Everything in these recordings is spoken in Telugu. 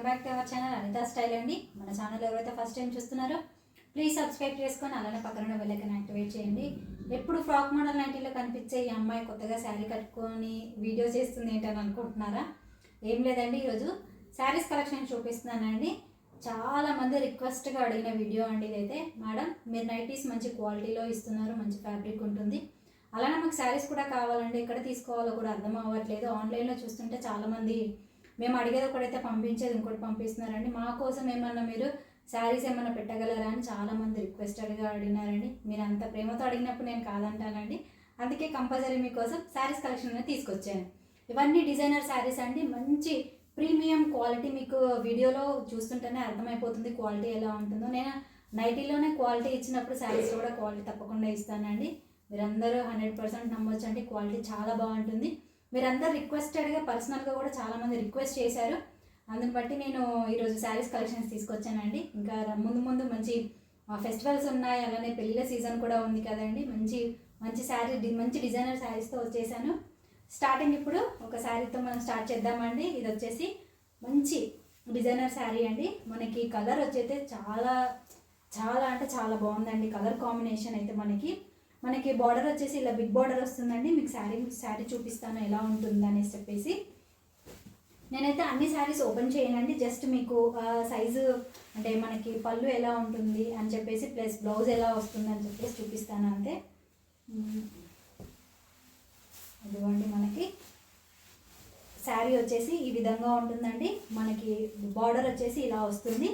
Welcome back to our channel Anita style అండి. మన ఛానల్ ఎవరైతే ఫస్ట్ టైం చూస్తున్నారో ప్లీజ్ సబ్స్క్రైబ్ చేసుకొని అలానే పక్కన వెళ్ళకని యాక్టివేట్ చేయండి. ఎప్పుడు ఫ్రాక్ మోడల్ లాంటిలో కనిపించే ఈ అమ్మాయి కొత్తగా శారీ కట్టుకొని వీడియో చేస్తుంది ఏంటని అనుకుంటున్నారా? ఏం లేదండి ఈరోజు శారీస్ కలెక్షన్ చూపిస్తున్నానండి. చాలా మంది రిక్వెస్ట్గా అడిగిన వీడియో అండి ఇదైతే. మేడం మీరు నైటీస్ మంచి క్వాలిటీలో ఇస్తున్నారు మంచి ఫ్యాబ్రిక్ ఉంటుంది. అలానే మాకు శారీస్ కూడా కావాలండి. ఎక్కడ తీసుకోవాలో కూడా అర్థం అవ్వట్లేదు. ఆన్లైన్లో చూస్తుంటే చాలామంది మేము అడిగేది ఒకటైతే పంపించేది ఇంకోటి పంపిస్తున్నారండి. మా కోసం ఏమన్నా మీరు శారీస్ ఏమన్నా పెట్టగలరా అని చాలామంది రిక్వెస్టెడ్గా అడిగినారండి. మీరు అంత ప్రేమతో అడిగినప్పుడు నేను కాదంటానండి. అందుకే కంపల్సరీ మీకోసం శారీస్ కలెక్షన్ అనేది తీసుకొచ్చాను. ఇవన్నీ డిజైనర్ శారీస్ అండి. మంచి ప్రీమియం క్వాలిటీ మీకు వీడియోలో చూస్తుంటేనే అర్థమైపోతుంది క్వాలిటీ ఎలా ఉంటుందో. నేను నైటీలోనే క్వాలిటీ ఇచ్చినప్పుడు శారీస్ కూడా క్వాలిటీ తప్పకుండా ఇస్తానండి. మీరందరూ హండ్రెడ్ పర్సెంట్ నమ్మొచ్చు క్వాలిటీ చాలా బాగుంటుంది. మీరందరూ రిక్వెస్టెడ్గా పర్సనల్గా కూడా చాలామంది రిక్వెస్ట్ చేశారు. అందుని బట్టి నేను ఈరోజు శారీస్ కలెక్షన్స్ తీసుకొచ్చానండి. ఇంకా ముందు ముందు మంచి ఫెస్టివల్స్ ఉన్నాయి. అలానే పెళ్ళిళ్ళ సీజన్ కూడా ఉంది కదండి. మంచి మంచి శారీ డి- మంచి డిజైనర్ శారీస్తో వచ్చేసాను. స్టార్టింగ్ ఇప్పుడు ఒక శారీతో మనం స్టార్ట్ చేద్దామండి. ఇది వచ్చేసి మంచి డిజైనర్ శారీ అండి. మనకి కలర్ వచ్చైతే చాలా చాలా అంటే చాలా బాగుందండి. కలర్ కాంబినేషన్ అయితే మనకి. మనకి బార్డర్ వచ్చేసి ఇలా బిగ్ బార్డర్ వస్తుందండి. మీకు శారీ శారీ చూపిస్తాను ఎలా ఉంటుంది అనేసి చెప్పేసి. నేనైతే అన్ని శారీస్ ఓపెన్ చేయనండి. జస్ట్ మీకు సైజు అంటే మనకి పళ్ళు ఎలా ఉంటుంది అని చెప్పేసి ప్లస్ బ్లౌజ్ ఎలా వస్తుంది అని చెప్పేసి చూపిస్తాను అంతే. మ్మ్. ఇదిగోండి మనకి. శారీ వచ్చేసి ఈ విధంగా ఉంటుందండి. మనకి బార్డర్ వచ్చేసి ఇలా వస్తుంది.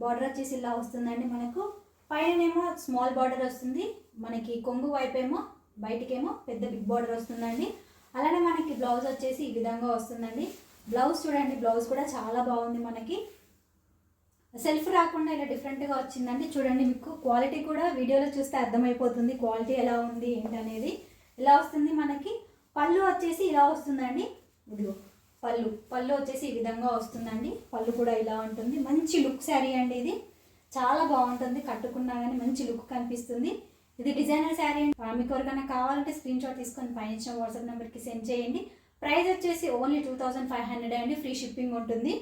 బార్డర్ వచ్చేసి ఇలా వస్తుందండి మనకు. పైననేమో స్మాల్ బార్డర్ వస్తుంది. మనకి కొంగు వైపు ఏమో బయటికేమో పెద్ద బిగ్ బార్డర్ వస్తుందండి. అలానే మనకి బ్లౌజ్ వచ్చేసి ఈ విధంగా వస్తుందండి. బ్లౌజ్ చూడండి బ్లౌజ్ కూడా చాలా బాగుంది మనకి. సెల్ఫ్ రాకుండా ఇలా డిఫరెంట్గా వచ్చిందండి. చూడండి మీకు క్వాలిటీ కూడా వీడియోలో చూస్తే అర్థమైపోతుంది క్వాలిటీ ఎలా ఉంది ఏంటనేది. ఇలా వస్తుంది మనకి? పళ్ళు వచ్చేసి ఇలా వస్తుందండి. ఇదిగో పళ్ళు. పళ్ళు వచ్చేసి ఈ విధంగా వస్తుందండి. పళ్ళు కూడా ఇలా ఉంటుంది. మంచి లుక్ శారీ అండి ఇది. చాలా బాగుంటుంది. కట్టుకున్నా కానీ మంచి లుక్ కనిపిస్తుంది. ఇది డిజైనర్ శారీ అండి. మీకు ఎవరికైనా కావాలంటే స్క్రీన్ షాట్ తీసుకొని పైన ఇచ్చిన వాట్సాప్ నెంబర్కి సెండ్ చేయండి. ప్రైస్ వచ్చేసి only two thousand five hundred అండి. ఫ్రీ షిప్పింగ్ ఉంటుంది.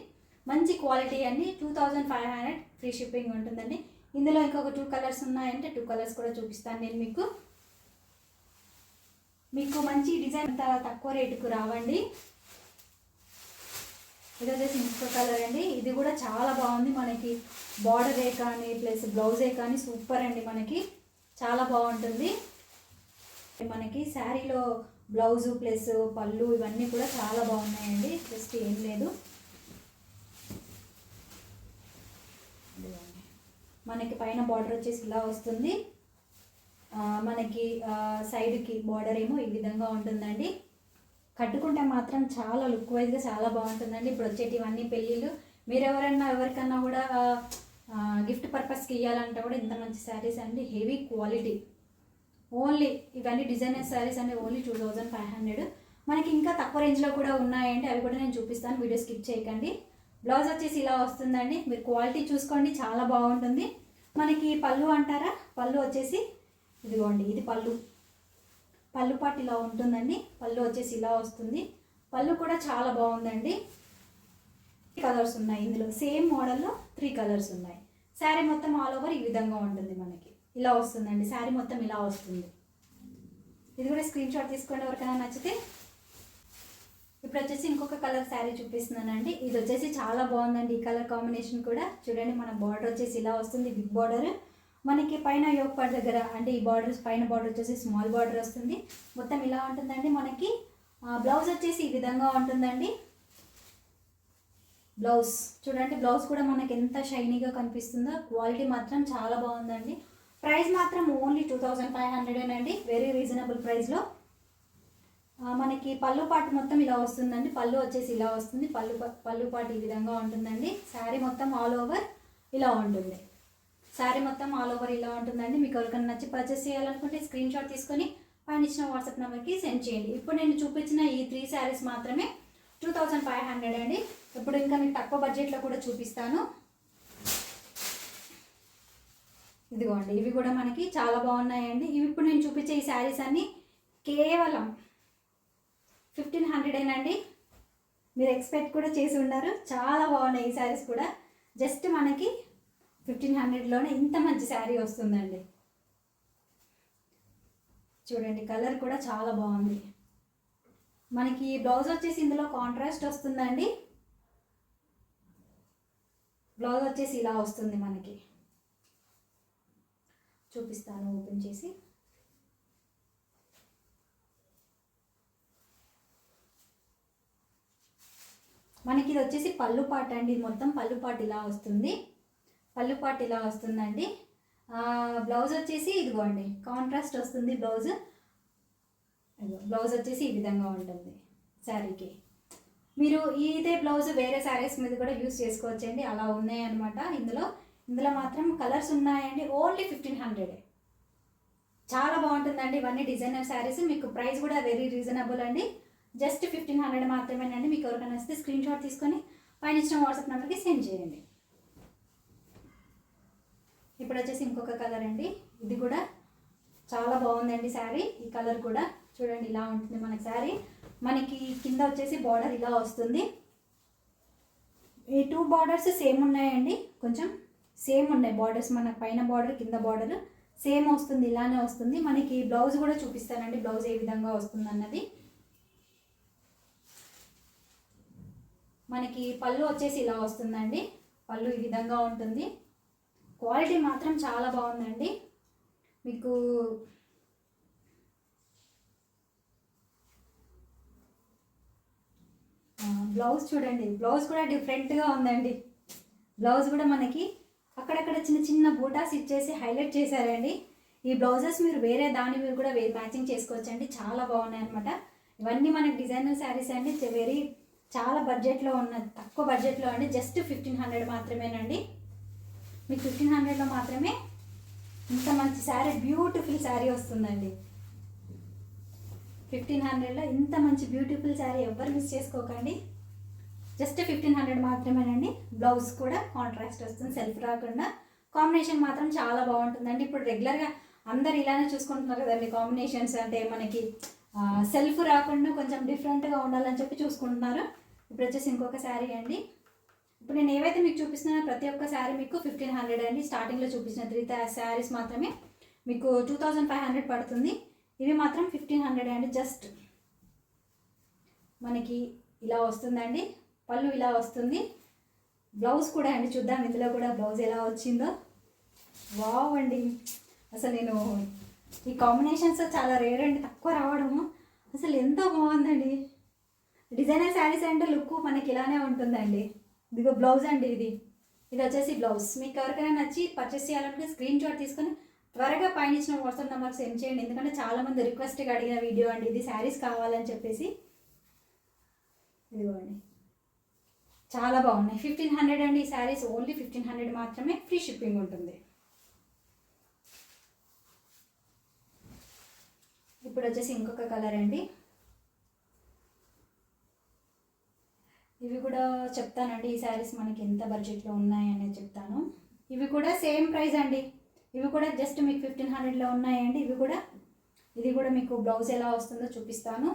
మంచి క్వాలిటీ అండి. Two thousand five hundred free shipping ఉంటుందండి. ఇందులో ఇంకొక టూ కలర్స్ ఉన్నాయంటే టూ కలర్స్ కూడా చూపిస్తాను నేను మీకు. మీకు మంచి డిజైన్ అంత తక్కువ రేటుకు రావండి. ఇది వచ్చేసి ఇంకో కలర్ అండి. ఇది కూడా చాలా బాగుంది మనకి. బార్డరే కానీ ప్లస్ బ్లౌజే కానీ సూపర్ అండి మనకి. చాలా బాగుంటుంది. మనకి శారీలో బ్లౌజు ప్లస్ పళ్ళు ఇవన్నీ కూడా చాలా బాగున్నాయండి. జస్ట్ ఏం లేదు. మనకి పైన బార్డర్ వచ్చేసి ఇలా వస్తుంది. మనకి సైడ్కి బార్డర్ ఏమో ఈ విధంగా ఉంటుందండి. కట్టుకుంటే మాత్రం చాలా లుక్ వైజ్గా చాలా బాగుంటుందండి. ఇప్పుడు వచ్చేటివన్నీ పెళ్ళిళ్ళు. మీరు ఎవరైనా ఎవరికన్నా కూడా గిఫ్ట్ పర్పస్కి ఇవ్వాలంటే కూడా ఇంత మంచి శారీస్ అండి. హెవీ క్వాలిటీ ఓన్లీ ఇవన్నీ డిజైనర్ శారీస్ అండి only two thousand five hundred మనకి ఇంకా తక్కువ రేంజ్లో కూడా ఉన్నాయండి. అవి కూడా నేను చూపిస్తాను. వీడియో స్కిప్ చేయకండి. బ్లౌజ్ వచ్చేసి ఇలా వస్తుందండి. మీరు క్వాలిటీ చూసుకోండి. చాలా బాగుంటుంది. మనకి పళ్ళు అంటారా? పళ్ళు వచ్చేసి ఇదిగోండి. ఇది పళ్ళు. పళ్ళు పాటు ఇలా ఉంటుందండి. పళ్ళు వచ్చేసి ఇలా వస్తుంది. పళ్ళు కూడా చాలా బాగుందండి. కలర్స్ ఉన్నాయి ఇందులో. సేమ్ మోడల్లో త్రీ కలర్స్ ఉన్నాయి. శారీ మొత్తం ఆల్ ఓవర్ ఈ విధంగా ఉంటుంది మనకి. ఇలా వస్తుందండి. శారీ మొత్తం ఇలా వస్తుంది. ఇది కూడా స్క్రీన్ షాట్ తీసుకోండి ఎవరికైనా నచ్చితే. ఇప్పుడు వచ్చేసి ఇంకొక కలర్ శారీ చూపిస్తున్నానండి. ఇది వచ్చేసి చాలా బాగుందండి. ఈ కలర్ కాంబినేషన్ కూడా చూడండి మన బార్డర్ వచ్చేసి ఇలా వస్తుంది బిగ్ బార్డర్ మనకి పైన యోగ పార్ట్ దగ్గర అంటే ఈ బార్డర్ పైన బార్డర్ వచ్చేసి స్మాల్ బార్డర్ వస్తుంది. మొత్తం ఇలా ఉంటుందండి మనకి. బ్లౌజ్ వచ్చేసి ఈ విధంగా ఉంటుందండి. బ్లౌజ్. చూడండి బ్లౌజ్ కూడా మనకి ఎంత షైనీగా కనిపిస్తుందో క్వాలిటీ మాత్రం చాలా బాగుందండి. ప్రైస్ మాత్రం only two thousand five hundred అండి వెరీ రీజనబుల్ ప్రైస్లో మనకి పళ్ళు పాటు మొత్తం ఇలా వస్తుందండి పళ్ళు వచ్చేసి ఇలా వస్తుంది పళ్ళు పళ్ళు పాటు ఈ విధంగా ఉంటుందండి. శారీ మొత్తం ఆల్ ఓవర్ ఇలా ఉంటుంది. శారీ మొత్తం ఆల్ ఓవర్ ఇలా ఉంటుందండి. మీకు ఎవరికైనా నచ్చి పర్చేస్ చేయాలనుకుంటే స్క్రీన్ షాట్ తీసుకొని పైన ఇచ్చిన వాట్సాప్ నెంబర్కి సెండ్ చేయండి. ఇప్పుడు నేను చూపించిన ఈ త్రీ శారీస్ మాత్రమే టూ థౌజండ్ ఫైవ్ హండ్రెడ్ అండి. ఇప్పుడు ఇంకా మీకు తక్కువ బడ్జెట్లో కూడా చూపిస్తాను. ఇదిగోండి ఇవి కూడా మనకి చాలా బాగున్నాయండి. ఇవి ఇప్పుడు నేను చూపించే ఈ శారీస్ అన్ని కేవలం ఫిఫ్టీన్ హండ్రెడేనండి మీరు ఎక్స్పెక్ట్ కూడా చేసి ఉన్నారు. చాలా బాగున్నాయి ఈ శారీస్ కూడా. జస్ట్ మనకి ఫిఫ్టీన్ హండ్రెడ్లోనే ఇంత మంచి శారీ వస్తుందండి. చూడండి కలర్ కూడా చాలా బాగుంది. మనకి బ్లౌజ్ వచ్చేసి ఇందులో కాంట్రాస్ట్ వస్తుందండి. బ్లౌజ్ వచ్చేసి ఇలా వస్తుంది మనకి. చూపిస్తాను ఓపెన్ చేసి. మనకి ఇది వచ్చేసి పళ్ళు పాట అండి మొత్తం పళ్ళు పాట ఇలా వస్తుంది. పళ్ళు పాట ఇలా వస్తుందండి. బ్లౌజ్ వచ్చేసి ఇదిగోండి కాంట్రాస్ట్ వస్తుంది బ్లౌజ్. బ్లౌజ్ వచ్చేసి ఈ విధంగా ఉంటుంది శారీకి. మీరు ఇదే బ్లౌజ్ వేరే శారీస్ మీద కూడా యూస్ చేసుకోవచ్చండి అలా ఉన్నాయన్నమాట. ఇందులో ఇందులో మాత్రం కలర్స్ ఉన్నాయండి ఓన్లీ ఫిఫ్టీన్ హండ్రెడే చాలా బాగుంటుందండి ఇవన్నీ డిజైనర్ శారీస్. మీకు ప్రైస్ కూడా వెరీ రీజనబుల్ అండి. జస్ట్ ఫిఫ్టీన్ హండ్రెడ్ మాత్రమేనండి. మీకు ఎవరికైనా వస్తే స్క్రీన్ షాట్ తీసుకొని పైన ఇచ్చిన వాట్సాప్ నెంబర్కి సెండ్ చేయండి. ఇప్పుడు వచ్చేసి ఇంకొక కలర్ అండి. ఇది కూడా చాలా బాగుందండి శారీ. ఈ కలర్ కూడా చూడండి ఇలా ఉంటుంది మనకి శారీ. మనకి కింద వచ్చేసి బార్డర్ ఇలా వస్తుంది. ఈ టూ బార్డర్స్ సేమ్ ఉన్నాయండి. కొంచెం సేమ్ ఉన్నాయి బార్డర్స్ మన పైన బార్డర్ కింద బార్డర్ సేమ్ వస్తుంది ఇలానే వస్తుంది. మనకి బ్లౌజ్ కూడా చూపిస్తానండి. బ్లౌజ్ ఏ విధంగా వస్తుంది అన్నది మనకి పళ్ళు వచ్చేసి ఇలా వస్తుందండి. పళ్ళు ఈ విధంగా ఉంటుంది. క్వాలిటీ మాత్రం చాలా బాగుందండి. మీకు బ్లౌజ్ చూడండి. బ్లౌజ్ కూడా డిఫరెంట్గా ఉందండి. బ్లౌజ్ కూడా మనకి అక్కడక్కడ చిన్న చిన్న బూటాస్ ఇచ్చేసి హైలైట్ చేశారండి. ఈ బ్లౌజెస్ మీరు వేరే దాని మీద కూడా వే మ్యాచింగ్ చేసుకోవచ్చు అండి చాలా బాగున్నాయి అనమాట ఇవన్నీ మనకి డిజైనర్ శారీస్ అండి. వెరీ చాలా బడ్జెట్లో ఉన్న తక్కువ బడ్జెట్లో అండి. జస్ట్ ఫిఫ్టీన్ హండ్రెడ్ మాత్రమేనండి. మీకు ఫిఫ్టీన్ హండ్రెడ్లో మాత్రమే ఇంత మంచి శారీ బ్యూటిఫుల్ శారీ వస్తుందండి. ఫిఫ్టీన్ హండ్రెడ్లో ఇంత మంచి బ్యూటిఫుల్ శారీ ఎవ్వరు మిస్ చేసుకోకండి. జస్ట్ ఫిఫ్టీన్ హండ్రెడ్ మాత్రమేనండి. బ్లౌజ్ కూడా కాంట్రాస్ట్ వస్తుంది సెల్ఫ్ రాకుండా. కాంబినేషన్ మాత్రం చాలా బాగుంటుందండి. ఇప్పుడు రెగ్యులర్గా అందరు ఇలానే చూసుకుంటున్నారు కదండి కాంబినేషన్స్ అంటే మనకి సెల్ఫ్ రాకుండా కొంచెం డిఫరెంట్గా ఉండాలని చెప్పి చూసుకుంటున్నారు. ఇప్పుడు వచ్చేసి ఇంకొక శారీ అండి. ఇప్పుడు నేను ఏవైతే మీకు చూపిస్తున్నానో ప్రతి ఒక్క శారీ మీకు ఫిఫ్టీన్ హండ్రెడ్ అండి. స్టార్టింగ్లో చూపించిన త్రీ శారీస్ మాత్రమే మీకు టూ థౌజండ్ ఫైవ్ హండ్రెడ్ పడుతుంది. ఇవి మాత్రం ఫిఫ్టీన్ హండ్రెడ్ అండి. జస్ట్ మనకి ఇలా వస్తుందండి. పళ్ళు ఇలా వస్తుంది. బ్లౌజ్ కూడా అండి. చూద్దాం ఇందులో కూడా బ్లౌజ్ ఎలా వచ్చిందో. వావ్ అండి. అసలు నేను ఈ కాంబినేషన్స్ చాలా రేర్ అండి. తక్కువ రావడము అసలు ఎంతో బాగుందండి. డిజైనర్ శారీస్ అంటే లుక్ మనకి ఇలానే ఉంటుందండి. ఇదిగో బ్లౌజ్ అండి ఇది. ఇది వచ్చేసి బ్లౌజ్. మీకు ఎవరికైనా నచ్చి పర్చేస్ చేయాలంటే స్క్రీన్ షాట్ తీసుకొని త్వరగా పైన ఇచ్చిన వాట్సాప్ నెంబర్ సెండ్ చేయండి. ఎందుకంటే చాలామంది రిక్వెస్ట్గా అడిగిన వీడియో అండి. ఇది శారీస్ కావాలని చెప్పేసి. ఇదిగోండి. చాలా బాగున్నాయి. ఫిఫ్టీన్ హండ్రెడ్ అండి ఈ శారీస్. ఓన్లీ ఫిఫ్టీన్ హండ్రెడ్ మాత్రమే ఫ్రీ షిప్పింగ్ ఉంటుంది. ఇప్పుడు వచ్చేసి ఇంకొక కలర్ అండి. ఇవి కూడా చెప్తానండి ఈ శారీస్ మనకి ఎంత బడ్జెట్లో ఉన్నాయనేది చెప్తాను. ఇవి కూడా సేమ్ ప్రైస్ అండి. ఇవి కూడా జస్ట్ మీకు ఫిఫ్టీన్ హండ్రెడ్లో ఉన్నాయండి. ఇవి కూడా ఇది కూడా మీకు బ్లౌజ్ ఎలా వస్తుందో చూపిస్తాను.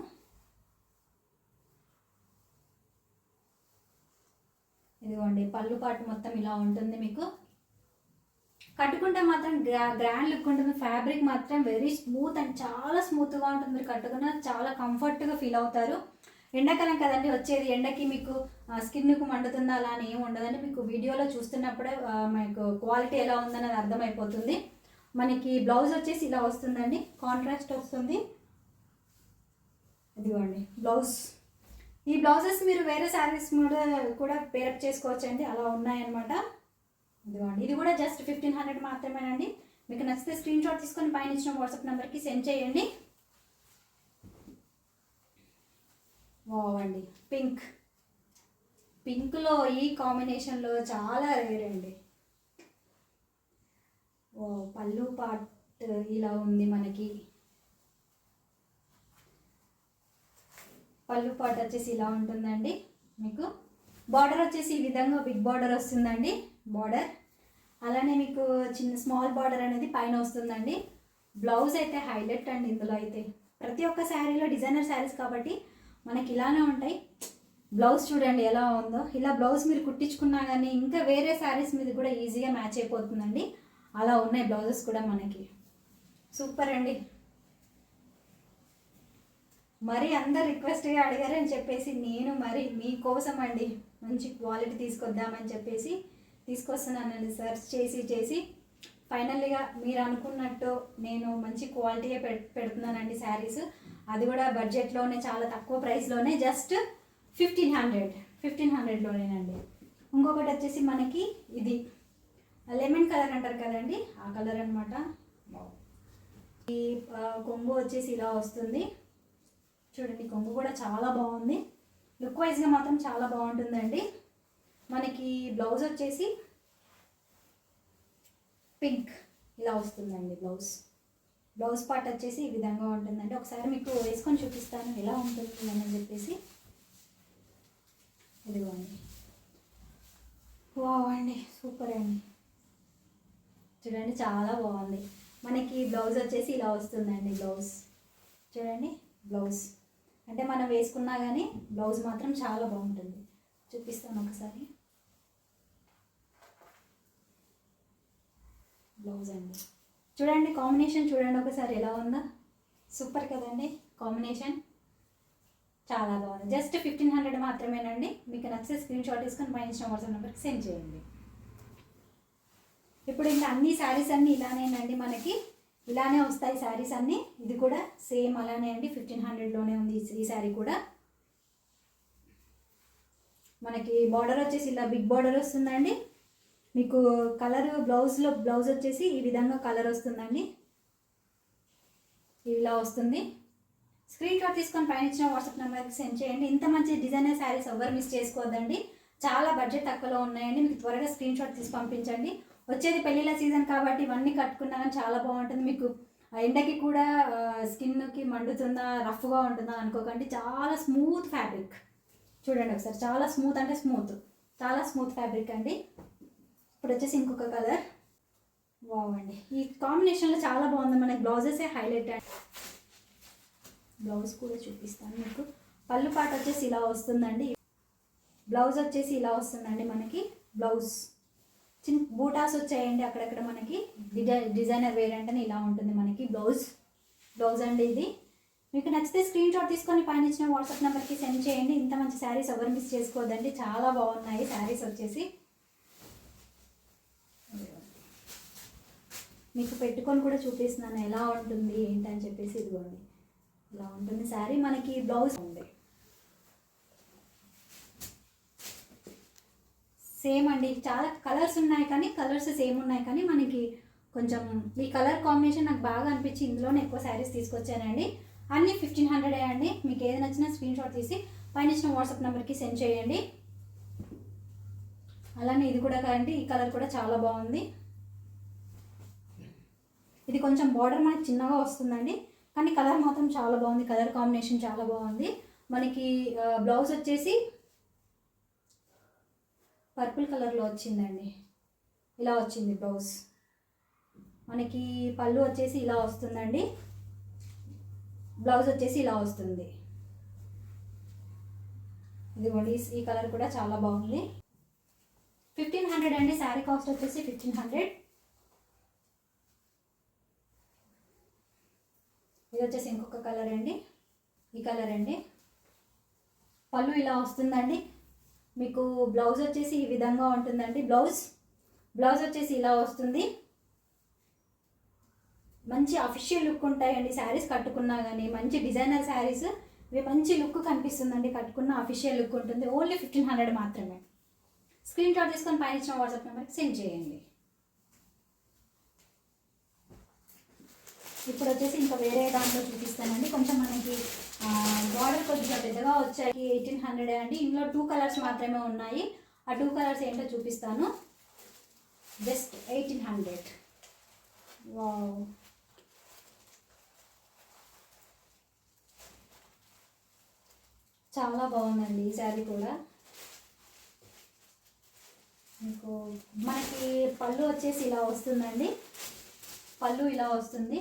ఇదిగోండి పళ్ళు పాటు మొత్తం ఇలా ఉంటుంది మీకు. కట్టుకుంటే మాత్రం గ్రా గ్రాండ్ లుక్ ఉంటుంది. ఫ్యాబ్రిక్ మాత్రం వెరీ స్మూత్ అండ్ చాలా స్మూత్గా ఉంటుంది. మీరు కట్టుకున్న చాలా కంఫర్ట్గా ఫీల్ అవుతారు. ఎండాకాలం కదండి వచ్చేది ఎండకి మీకు స్కిన్కు మండుతుందా అలా అని ఏమి ఉండదండి. మీకు వీడియోలో చూస్తున్నప్పుడే మీకు క్వాలిటీ ఎలా ఉందన్నది అర్థమైపోతుంది. మనకి బ్లౌజ్ వచ్చేసి ఇలా వస్తుందండి కాంట్రాస్ట్ వస్తుంది. ఇదిగోండి బ్లౌజ్ ఈ బ్లౌజెస్ మీరు వేరే శారీస్ కూడా కూడా పేరప్ చేసుకోవచ్చు అండి అలా ఉన్నాయన్నమాట. ఇదిగోండి ఇది కూడా జస్ట్ ఫిఫ్టీన్ హండ్రెడ్ మాత్రమేనండి. మీకు నచ్చితే స్క్రీన్ షాట్ తీసుకొని పైన ఇచ్చిన వాట్సాప్ నెంబర్కి సెండ్ చేయండి. వావ్ అండి పింక్. పింక్లో ఈ కాంబినేషన్లో చాలా రేర్ అండి. ఓ పళ్ళు పాట్ ఇలా ఉంది మనకి. పళ్ళు పాట్ వచ్చేసి ఇలా ఉంటుందండి మీకు. బార్డర్ వచ్చేసి ఈ విధంగా బిగ్ బార్డర్ వస్తుందండి. బార్డర్. అలానే మీకు చిన్న స్మాల్ బార్డర్ అనేది పైన వస్తుందండి. బ్లౌజ్ అయితే హైలైట్ అండి ఇందులో అయితే. ప్రతి ఒక్క శారీలో డిజైనర్ శారీస్ కాబట్టి మనకి ఇలానే ఉంటాయి. బ్లౌజ్ చూడండి ఎలా ఉందో. ఇలా బ్లౌజ్ మీరు కుట్టించుకున్నా కానీ ఇంకా వేరే శారీస్ మీద కూడా ఈజీగా మ్యాచ్ అయిపోతుందండి. అలా ఉన్నాయి బ్లౌజెస్ కూడా మనకి. సూపర్ అండి. మరి అందరు రిక్వెస్ట్గా అడిగారని చెప్పేసి నేను మరి మీకోసం అండి మంచి క్వాలిటీ తీసుకొద్దామని చెప్పేసి తీసుకొస్తున్నానండి సర్చ్ చేసి చేసి. ఫైనల్గా మీరు అనుకున్నట్టు నేను మంచి క్వాలిటీయే పె పెడుతున్నానండి శారీస్. అది కూడా బడ్జెట్లోనే చాలా తక్కువ ప్రైస్లోనే జస్ట్ ఫిఫ్టీన్ హండ్రెడ్ ఫిఫ్టీన్ హండ్రెడ్లోనేనండి ఇంకొకటి వచ్చేసి మనకి ఇది. లెమన్ కలర్ అంటారు కదండి ఆ కలర్ అనమాట ఈ కొంగు వచ్చేసి ఇలా వస్తుంది. చూడండి కొంగు కూడా చాలా బాగుంది. లుక్ వైజ్గా మాత్రం చాలా బాగుంటుందండి. మనకి బ్లౌజ్ వచ్చేసి పింక్ ఇలా వస్తుందండి బ్లౌజ్ బ్లౌజ్ పార్ట్ వచ్చేసి ఈ విధంగా ఉంటుందండి. ఒకసారి మీకు వేసుకొని చూపిస్తాను ఎలా ఉంటుంది అని చెప్పేసి. ఇదిగోండి. వావ్ అండి సూపర్ అండి. చూడండి చాలా బాగుంది. మనకి బ్లౌజ్ వచ్చేసి ఇలా వస్తుందండి బ్లౌజ్. చూడండి బ్లౌజ్. అంటే మనం వేసుకున్నా కానీ బ్లౌజ్ మాత్రం చాలా బాగుంటుంది. చూపిస్తాను ఒకసారి. బ్లౌజ్ అండి. చూడండి కాంబినేషన్ చూడండి ఒకసారి ఎలా ఉందో. సూపర్ కదండి కాంబినేషన్ చాలా బాగుంది. జస్ట్ ఫిఫ్టీన్ హండ్రెడ్ మాత్రమేనండి. మీకు నచ్చితే స్క్రీన్ షాట్ తీసుకొని పైన ఇన్స్టా వాట్సాప్ నెంబర్కి సెండ్ చేయండి. ఇప్పుడు ఇంకా అన్ని శారీస్ అన్నీ ఇలానేనండి మనకి. ఇలానే వస్తాయి శారీస్ అన్నీ. ఇది కూడా సేమ్ అలానే అండి. ఫిఫ్టీన్ హండ్రెడ్లోనే ఉంది ఈ- ఈ శారీ కూడా. మనకి బార్డర్ వచ్చేసి ఇలా బిగ్ బార్డర్ వస్తుందండి. మీకు కలర్ బ్లౌజ్లో బ్లౌజ్ వచ్చేసి ఈ విధంగా కలర్ వస్తుందండి. ఇలా వస్తుంది. స్క్రీన్ షాట్ తీసుకొని పైన ఇచ్చిన వాట్సాప్ నెంబర్కి సెండ్ చేయండి. ఇంత మంచి డిజైనర్ శారీస్ ఎవరు మిస్ చేసుకోవద్దండి. చాలా బడ్జెట్ తక్కువలో ఉన్నాయండి. మీకు త్వరగా స్క్రీన్ షాట్ తీసి పంపించండి. వచ్చేది పెళ్ళిళ్ళ సీజన్ కాబట్టి ఇవన్నీ కట్టుకున్నా కానీ చాలా బాగుంటుంది. మీకు ఎండకి కూడా స్కిన్కి మండుతుందా రఫ్గా ఉంటుందా అనుకోకండి. చాలా స్మూత్ ఫ్యాబ్రిక్. చూడండి ఒకసారి. చాలా స్మూత్ అంటే స్మూత్. చాలా స్మూత్ ఫ్యాబ్రిక్ అండి. ఇప్పుడు వచ్చేసి ఇంకొక కలర్ వావ్ అండి ఈ కాంబినేషన్లో చాలా బాగుంది. మనకి బ్లౌజెసే హైలైట్ అండి. బ్లౌజ్ కూడా చూపిస్తాను మీకు. పళ్ళు పాట వచ్చేసి ఇలా వస్తుందండి. బ్లౌజ్ వచ్చేసి ఇలా వస్తుందండి మనకి. బ్లౌజ్ చిన్న బూటాస్ వచ్చాయండి అక్కడక్కడ మనకి. డిజైన్ డిజైనర్ వేర్ అంటే ఇలా ఉంటుంది మనకి బ్లౌజ్ బ్లౌజ్ అండి ఇది. మీకు నచ్చితే స్క్రీన్ షాట్ తీసుకొని పైన ఇచ్చిన వాట్సాప్ నెంబర్కి సెండ్ చేయండి. ఇంత మంచి శారీస్ ఎవరు మిస్ చేసుకోవద్దండి. చాలా బాగున్నాయి. శారీస్ వచ్చేసి మీకు పెట్టుకొని కూడా చూపిస్తున్నాను ఎలా ఉంటుంది ఏంటని చెప్పేసి ఇదిగోండి. ఇలా ఉంటుంది శారీ మనకి బ్లౌజ్ ఉంది. సేమ్ అండి చాలా కలర్స్ ఉన్నాయి కానీ కలర్స్ సేమ్ ఉన్నాయి కానీ మనకి కొంచెం ఈ కలర్ కాంబినేషన్ నాకు బాగా అనిపించి ఇందులోనే ఎక్కువ శారీస్ తీసుకొచ్చానండి. అన్నీ ఫిఫ్టీన్ హండ్రెడ్ అండి. మీకు ఏది నచ్చినా స్క్రీన్ షాట్ తీసి పైన ఇచ్చిన వాట్సాప్ నెంబర్కి సెండ్ చేయండి. అలానే ఇది కూడా కదండి ఈ కలర్ కూడా చాలా బాగుంది. ఇది కొంచెం బార్డర్ మనకి చిన్నగా వస్తుందండి. కానీ కలర్ మాత్రం చాలా బాగుంది. కలర్ కాంబినేషన్ చాలా బాగుంది. మనకి బ్లౌజ్ వచ్చేసి పర్పుల్ కలర్లో వచ్చిందండి. ఇలా వచ్చింది బ్లౌజ్ మనకి పళ్ళు వచ్చేసి ఇలా వస్తుందండి. బ్లౌజ్ వచ్చేసి ఇలా వస్తుంది. ఇదిగోండి ఈ- ఈ కలర్ కూడా చాలా బాగుంది. ఫిఫ్టీన్ హండ్రెడ్ అండి. శారీ కాస్ట్ వచ్చేసి ఫిఫ్టీన్ హండ్రెడ్ వచ్చేసి ఇంకొక కలర్ అండి. ఈ కలర్ అండి. పళ్ళు ఇలా వస్తుందండి. మీకు బ్లౌజ్ వచ్చేసి ఈ విధంగా ఉంటుందండి. బ్లౌజ్ బ్లౌజ్ వచ్చేసి ఇలా వస్తుంది. మంచి అఫిషియల్ లుక్ ఉంటాయండి శారీస్ కట్టుకున్నా కానీ మంచి డిజైనర్ శారీస్ ఇవి మంచి లుక్ కనిపిస్తుందండి. కట్టుకున్న అఫిషియల్ లుక్ ఉంటుంది. ఓన్లీ ఫిఫ్టీన్ హండ్రెడ్ మాత్రమే. స్క్రీన్ షాట్ తీసుకొని పైన ఇచ్చిన వాట్సాప్ నెంబర్కి సెండ్ చేయండి. ఇప్పుడు వచ్చేసి ఇంకా వేరే దాంట్లో చూపిస్తానండి. కొంచెం మనకి బార్డర్ కొద్దిగా పెద్దగా వచ్చాయి. ఎయిటీన్ హండ్రెడ్ అండి. ఇందులో టూ కలర్స్ మాత్రమే ఉన్నాయి. ఆ టూ కలర్స్ ఏంటో చూపిస్తాను. జస్ట్ ఎయిటీన్ హండ్రెడ్ వావ్ చాలా బాగుందండి ఈ శారీ కూడా. మీకు మనకి పళ్ళు వచ్చేసి ఇలా వస్తుందండి. పళ్ళు ఇలా వస్తుంది.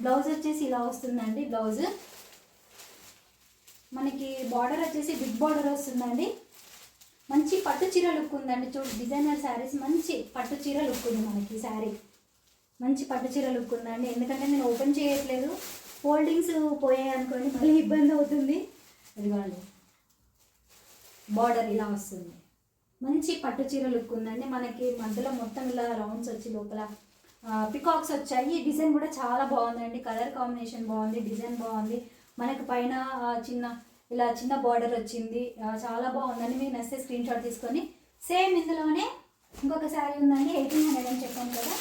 బ్లౌజ్ వచ్చేసి ఇలా వస్తుందండి బ్లౌజ్. మనకి బార్డర్ వచ్చేసి బిగ్ బార్డర్ వస్తుందండి. మంచి పట్టు చీర లుక్ ఉందండి చూడు డిజైనర్ శారీస్ మంచి పట్టు చీర లుక్ ఉంది మనకి శారీ. మంచి పట్టు చీర లుక్ ఉందండి ఎందుకంటే నేను ఓపెన్ చేయట్లేదు. ఫోల్డింగ్స్ పోయాయి అనుకోండి మళ్ళీ ఇబ్బంది అవుతుంది. ఇదిగోండి. బార్డర్ ఇలా వస్తుంది. మంచి పట్టు చీర లుక్ ఉందండి మనకి మధ్యలో మొత్తం ఇలా రౌండ్స్ వచ్చి లోపల పికాక్స్ వచ్చాయి. ఈ డిజైన్ కూడా చాలా బాగుందండి. కలర్ కాంబినేషన్ బాగుంది డిజైన్ బాగుంది. మనకు పైన చిన్న ఇలా చిన్న బార్డర్ వచ్చింది. చాలా బాగుందండి. మీకు నచ్చితే స్క్రీన్ షాట్ తీసుకొని. సేమ్ ఇందులోనే ఇంకొక శారీ ఉందండి. ఎయిటీన్ హండ్రెడ్ అని చెప్పాను కదా.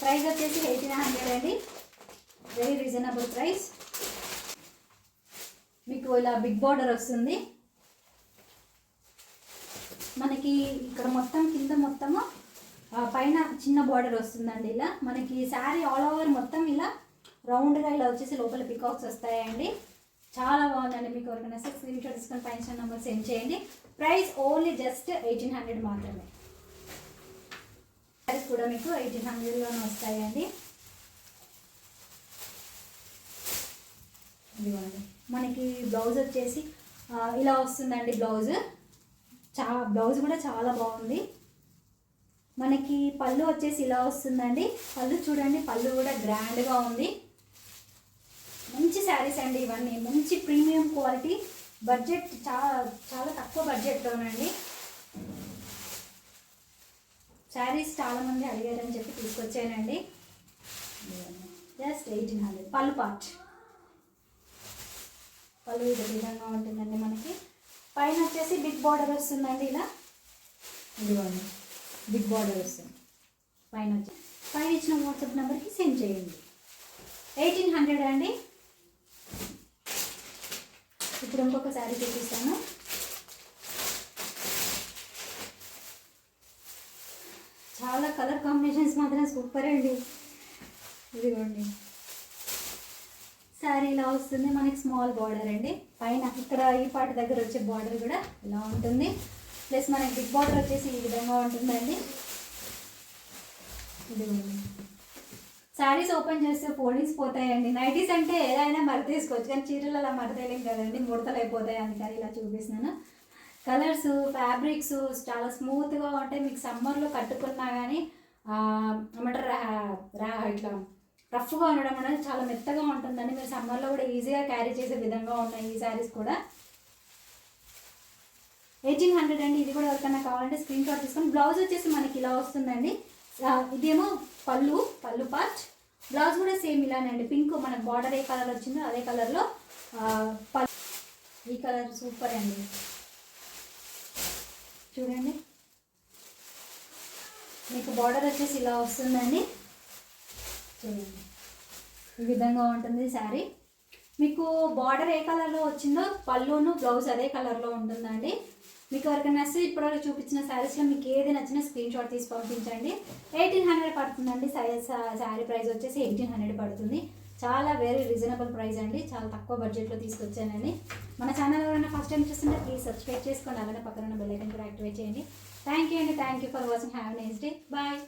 ప్రైస్ వచ్చేసి ఎయిటీన్ హండ్రెడ్ అండి. వెరీ రీజనబుల్ ప్రైస్ మీకు ఇలా బిగ్ బార్డర్ వస్తుంది. మనకి ఇక్కడ మొత్తం కింద మొత్తము పైన చిన్న బార్డర్ వస్తుందండి ఇలా. మనకి శారీ ఆల్ ఓవర్ మొత్తం ఇలా రౌండ్గా ఇలా వచ్చేసి లోపల పికాక్స్ వస్తాయండి. చాలా బాగుందండి మీకు ఎవరికైనా సార్ స్క్రీన్ షాట్ తీసుకొని పైన నెంబర్ సెండ్ చేయండి. Price only just eighteen hundred మాత్రమే. సారీస్ కూడా మీకు ఎయిటీన్ హండ్రెడ్లోనే వస్తాయండి. ఇదిగోండి. మనకి బ్లౌజ్ వచ్చేసి ఇలా వస్తుందండి బ్లౌజ్ చా బ్లౌజ్ కూడా చాలా బాగుంది. మనకి పళ్ళు వచ్చేసి ఇలా వస్తుందండి. పళ్ళు చూడండి పళ్ళు కూడా గ్రాండ్గా ఉంది. మంచి శారీస్ అండి ఇవన్నీ. మంచి ప్రీమియం క్వాలిటీ బడ్జెట్ చాలా చాలా తక్కువ బడ్జెట్లోనండి శారీస్ చాలామంది అడిగారని చెప్పి తీసుకొచ్చానండి. జస్ట్ ఎయిటీన్ హండ్రెడ్ పళ్ళు పార్ట్ పళ్ళు ఇది విధంగా ఉంటుందండి మనకి. పైన వచ్చేసి బిగ్ బార్డర్ వస్తుందండి ఇలా. ఇదిగోండి. బిగ్ బార్డర్ వస్తుంది. పైన వచ్చి పైన ఇచ్చిన వాట్సాప్ నెంబర్కి సెండ్ చేయండి. ఎయిటీన్ హండ్రెడ్ అండి. ఇప్పుడు ఇంకొక శారీ చూపిస్తాను. చాలా కలర్ కాంబినేషన్స్ మాత్రం సూపర్ అండి. ఇదిగోండి. శారీ ఇలా వస్తుంది మనకి స్మాల్ బార్డర్ అండి. పైన ఇక్కడ ఈ పార్ట్ దగ్గర వచ్చే బార్డర్ కూడా ఇలా ఉంటుంది. ప్లస్ మనకి బిగ్ బార్డర్ వచ్చేసి ఈ విధంగా ఉంటుందండి. ఇది శారీస్ ఓపెన్ చేస్తే ఫోల్డింగ్స్ పోతాయండి. నైటీస్ అంటే ఏదైనా మరతీసుకోవచ్చు కానీ చీరలు అలా మరతేయలేం కదండి. ముడతలు అయిపోతాయి అందుకని ఇలా చూపిస్తున్నాను. కలర్స్ ఫ్యాబ్రిక్స్ చాలా స్మూత్గా ఉంటాయి. మీకు సమ్మర్లో కట్టుకున్నా కానీ ఏమంటారు రా ఇట్లా రఫ్గా ఉండడం అనేది చాలా మెత్తగా ఉంటుందండి. మీరు సమ్మర్లో కూడా ఈజీగా క్యారీ చేసే విధంగా ఉన్నాయి ఈ శారీస్ కూడా. ఎయిటీన్ హండ్రెడ్ అండి. ఇది కూడా ఎవరికైనా కావాలంటే స్క్రీన్ షాట్ తీసుకొని. బ్లౌజ్ వచ్చేసి మనకి ఇలా వస్తుందండి. ఇదేమో పళ్ళు పళ్ళు పార్ట్ బ్లౌజ్ కూడా సేమ్ ఇలానే అండి. పింక్ మనకు బార్డర్ ఏ కలర్ వచ్చిందో అదే కలర్లో పళ్ళు. ఈ కలర్ సూపర్ అండి. చూడండి. మీకు బార్డర్ వచ్చేసి ఇలా వస్తుందండి. చూడండి ఈ విధంగా ఉంటుంది శారీ. మీకు బార్డర్ ఏ కలర్లో వచ్చిందో పళ్ళును బ్లౌజ్ అదే కలర్లో ఉంటుందండి. మీకు ఎవరికైనా నచ్చి ఇప్పటివరకు చూపించిన శారీస్లో మీకు ఏది నచ్చినా స్క్రీన్ షాట్ తీసి పంపించండి. ఎయిటీన్ హండ్రెడ్ పడుతుందండి శారీ ప్రైస్ వచ్చేసి ఎయిటీన్ హండ్రెడ్ పడుతుంది. చాలా వెరీ రీజనబుల్ ప్రైస్ అండి. చాలా తక్కువ బడ్జెట్లో తీసుకొచ్చానండి. మన ఛానల్ ఎవరైనా ఫస్ట్ టైం చూస్తుంటే ప్లీజ్ సబ్స్క్రైబ్ చేసుకోండి. అలానే పక్కన బెల్ ఐకన్ కూడా యాక్టివేట్ చేయండి. థ్యాంక్ యూ అండి. Thank you for watching have nice day bye